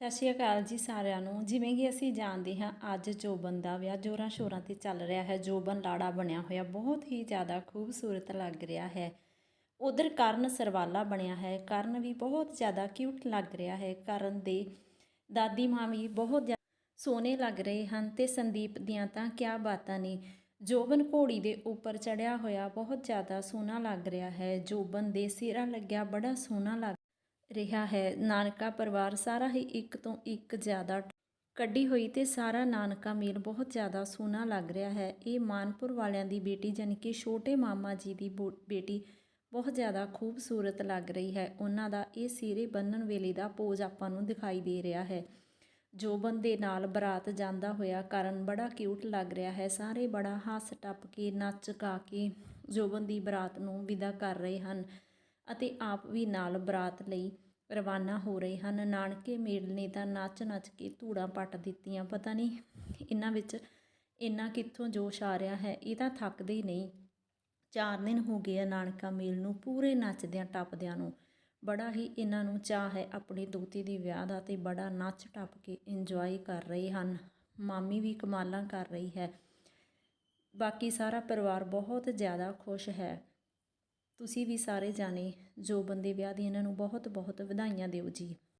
ਸਤਿ ਸ਼੍ਰੀ ਅਕਾਲ ਜੀ ਸਾਰਿਆਂ ਨੂੰ। ਜਿਵੇਂ ਕਿ ਅਸੀਂ ਜਾਣਦੇ ਹਾਂ, ਅੱਜ ਜੋਬਨ ਦਾ ਵਿਆਹ ਜੋਰਾਂ ਸ਼ੋਰਾਂ ਤੇ ਚੱਲ ਰਿਹਾ ਹੈ। ਜੋਬਨ ਲਾੜਾ ਬਣਿਆ ਹੋਇਆ, ਬਹੁਤ ਹੀ ਜ਼ਿਆਦਾ ਖੂਬਸੂਰਤ ਲੱਗ ਰਿਹਾ ਹੈ। ਉਧਰ ਕਰਨ ਸਰਵਾਲਾ ਬਣਿਆ ਹੈ। ਕਰਨ ਵੀ ਬਹੁਤ ਜ਼ਿਆਦਾ ਕਿਊਟ ਲੱਗ ਰਿਹਾ ਹੈ। ਕਰਨ ਦੇ ਦਾਦੀ ਮਾਂ ਵੀ ਬਹੁਤ ਜ਼ਿਆਦਾ ਸੋਹਣੇ ਲੱਗ ਰਹੇ ਹਨ ਤੇ ਸੰਦੀਪ ਦੀਆਂ ਤਾਂ ਕਿਆ ਬਾਤਾਂ ਨੇ। ਜੋਬਨ ਘੋੜੀ ਦੇ ਉੱਪਰ ਚੜਿਆ ਹੋਇਆ, ਬਹੁਤ ਜ਼ਿਆਦਾ ਸੋਹਣਾ ਲੱਗ ਰਿਹਾ ਹੈ। ਜੋਬਨ ਦੇ ਸਿਰਾਂ ਲੱਗਿਆ ਬੜਾ ਸੋਹਣਾ ਲੱਗ ਰਿਹਾ ਹੈ। ਨਾਨਕਾ ਪਰਿਵਾਰ ਸਾਰਾ ਹੀ ਇੱਕ ਤੋਂ ਇੱਕ ਜ਼ਿਆਦਾ ਕੱਢੀ ਹੋਈ ਤੇ ਸਾਰਾ ਨਾਨਕਾ ਮੇਲ ਬਹੁਤ ਜ਼ਿਆਦਾ ਸੋਹਣਾ ਲੱਗ ਰਿਹਾ ਹੈ। ਇਹ ਮਾਨਪੁਰ ਵਾਲਿਆਂ ਦੀ ਬੇਟੀ ਜਾਣੀ ਕਿ ਛੋਟੇ ਮਾਮਾ ਜੀ ਦੀ ਬੋ- ਬੇਟੀ ਬਹੁਤ ਜ਼ਿਆਦਾ ਖੂਬਸੂਰਤ ਲੱਗ ਰਹੀ ਹੈ। ਉਹਨਾਂ ਦਾ ਇਹ ਸਿਰੇ ਬੰਨਣ ਵੇਲੇ ਦਾ ਪੋਜ਼ ਆਪਾਂ ਨੂੰ ਦਿਖਾਈ ਦੇ ਰਿਹਾ ਹੈ। ਜੋਬਨ ਦੇ ਨਾਲ ਬਰਾਤ ਜਾਂਦਾ ਹੋਇਆ ਕਰਨ ਬੜਾ ਕਿਊਟ ਲੱਗ ਰਿਹਾ ਹੈ। ਸਾਰੇ ਬੜਾ ਹੱਸ ਟੱਪ ਕੇ, ਨੱਚ ਗਾ ਕੇ ਜੋਬਨ ਦੀ ਬਰਾਤ ਨੂੰ ਵਿਦਾ ਕਰ ਰਹੇ ਹਨ। ਅਤੇ ਆਪ ਵੀ ਨਾਲ ਬਰਾਤ ਲਈ ਰਵਾਨਾ ਹੋ ਰਹੇ ਹਨ। ਨਾਨਕੇ ਮੇਲ ਨੇ ਤਾਂ ਨੱਚ ਨੱਚ ਕੇ ਧੂੜਾਂ ਪੱਟ ਦਿੱਤੀਆਂ। ਪਤਾ ਨਹੀਂ ਇਹਨਾਂ ਵਿੱਚ ਇੰਨਾ ਕਿੱਥੋਂ ਜੋਸ਼ ਆ ਰਿਹਾ ਹੈ, ਇਹ ਤਾਂ ਥੱਕਦੇ ਹੀ ਨਹੀਂ। ਚਾਰ ਦਿਨ ਹੋ ਗਏ ਆ ਨਾਨਕਾ ਮੇਲ ਨੂੰ, ਪੂਰੇ ਨੱਚਦਿਆਂ ਟੱਪਦਿਆਂ ਨੂੰ। ਬੜਾ ਹੀ ਇਹਨਾਂ ਨੂੰ ਚਾਹ ਹੈ ਆਪਣੀ ਦੋਤੀ ਦੇ ਵਿਆਹ ਦਾ ਤੇ ਬੜਾ ਨੱਚ ਟੱਪ ਕੇ ਇੰਜੋਏ ਕਰ ਰਹੇ ਹਨ। ਮਾਮੀ ਵੀ ਕਮਾਲਾਂ ਕਰ ਰਹੀ ਹੈ। ਬਾਕੀ ਸਾਰਾ ਪਰਿਵਾਰ ਬਹੁਤ ਜ਼ਿਆਦਾ ਖੁਸ਼ ਹੈ। ਤੁਸੀਂ ਵੀ ਸਾਰੇ ਜਾਣੇ ਜੋ ਬੰਦੇ ਵਿਆਹ ਦੀ ਇਹਨਾਂ ਨੂੰ ਬਹੁਤ ਬਹੁਤ ਵਧਾਈਆਂ ਦਿਓ ਜੀ।